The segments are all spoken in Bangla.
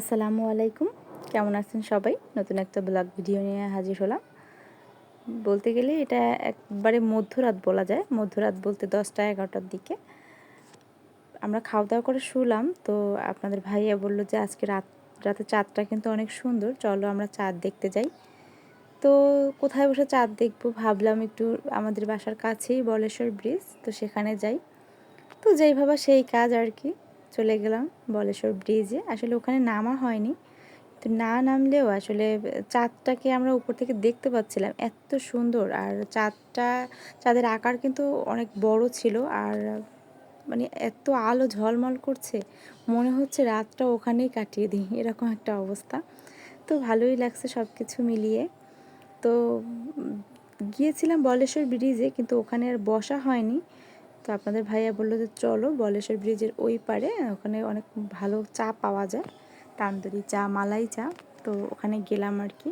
আসসালামু আলাইকুম। কেমন আছেন সবাই? নতুন একটা ব্লগ ভিডিও নিয়ে হাজির হলাম। বলতে গেলে এটা একবারে মধ্যরাত বলা যায়। মধ্যরাত বলতে দশটা এগারোটার দিকে। আমরা খাওয়া দাওয়া করে শুলাম। তো আপনাদের ভাইয়া বলল যে আজকে রাত, রাতে চাঁদটা কিন্তু অনেক সুন্দর। চলো আমরা চাঁদ দেখতে যাই। তো কোথায় বসে চাঁদ দেখব ভাবলাম একটু আমাদের বাসার কাছেই বলেশ্বর ব্রিজ। তো সেখানে যাই। তো যেই ভাবা সেই কাজ আর কি। চলে গেলাম বলেশ্বর ব্রিজে আসলে ওখানে নামা হয়নি। তো না নামলেও আসলে চাঁদটাকে আমরা উপর থেকে দেখতে পাচ্ছিলাম। এত সুন্দর। আর চাঁদটা, চাঁদের আকার কিন্তু অনেক বড় ছিল। আর মানে এত আলো ঝলমল করছে। মনে হচ্ছে রাতটা ওখানেই কাটিয়ে দিই। এরকম একটা অবস্থা। তো ভালোই লাগছে সব কিছু মিলিয়ে। তো গিয়েছিলাম বলেশ্বর ব্রিজে কিন্তু ওখানে আর বসা হয়নি। তো আপনাদের ভাইয়া বলল যে, চলো বলেশ্বর ব্রিজের ওই পারে ওখানে অনেক ভালো চা পাওয়া যায়। তান্দুরি চা, মালাই চা। তো ওখানে গেলাম আর কি।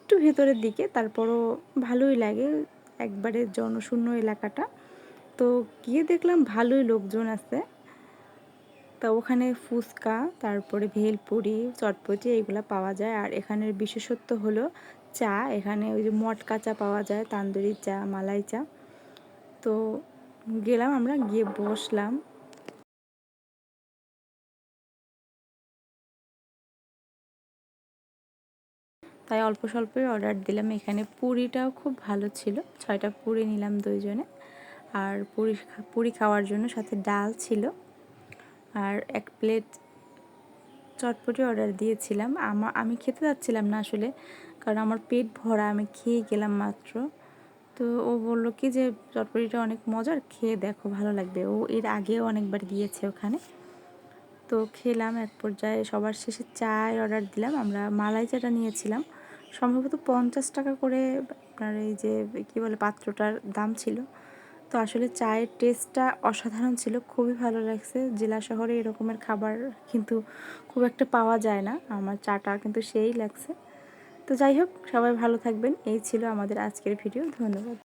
একটু ভেতরের দিকে, তারপরও ভালোই লাগে একবারে জনশূন্য এলাকাটা। তো গিয়ে দেখলাম ভালোই লোকজন আছে। তো ওখানে ফুচকা, তারপরে ভেলপুরি, চটপটি এইগুলো পাওয়া যায়। আর এখানের বিশেষত্ব হলো চা, এখানে ওই যে মটকা চা পাওয়া যায়, তান্দুরি চা, মালাই চা। তো গেলাম, আমরা গিয়ে বসলাম। তাই অল্প স্বল্পই অর্ডার দিলাম। এখানে পুরিটাও খুব ভালো ছিল, ছয়টা পুরি নিলাম দুইজনে। আর পুরি পুরি খাওয়ার জন্য সাথে ডাল ছিল। আর এক প্লেট চটপটি অর্ডার দিয়েছিলাম। আমি খেতে যাচ্ছিলাম না আসলে, কারণ আমার পেট ভরা, আমি খেয়ে গেলাম মাত্র। তো ও বলল কি যে, চটপটিটা অনেক মজার, খেয়ে দেখো, ভালো লাগবে। ও এর আগেও অনেকবার গিয়েছে ওখানে। তো খেলাম এক পর্যায়ে, সবার শেষে চায় অর্ডার দিলাম, আমরা মালাই চাটা নিয়েছিলাম। সম্ভবত পঞ্চাশ টাকা করে আপনার এই যে, কী বলে, পাত্রটার দাম ছিল। তো আসলে চায়ের টেস্টটা অসাধারণ ছিল, খুবই ভালো লাগছে। জেলা শহরে এরকমের খাবার কিন্তু খুব একটা পাওয়া যায় না। আমার চাটা কিন্তু সেই লাগছে। তো যাই হোক সবাই ভালো থাকবেন। এই ছিল আমাদের আজকের ভিডিও। ধন্যবাদ।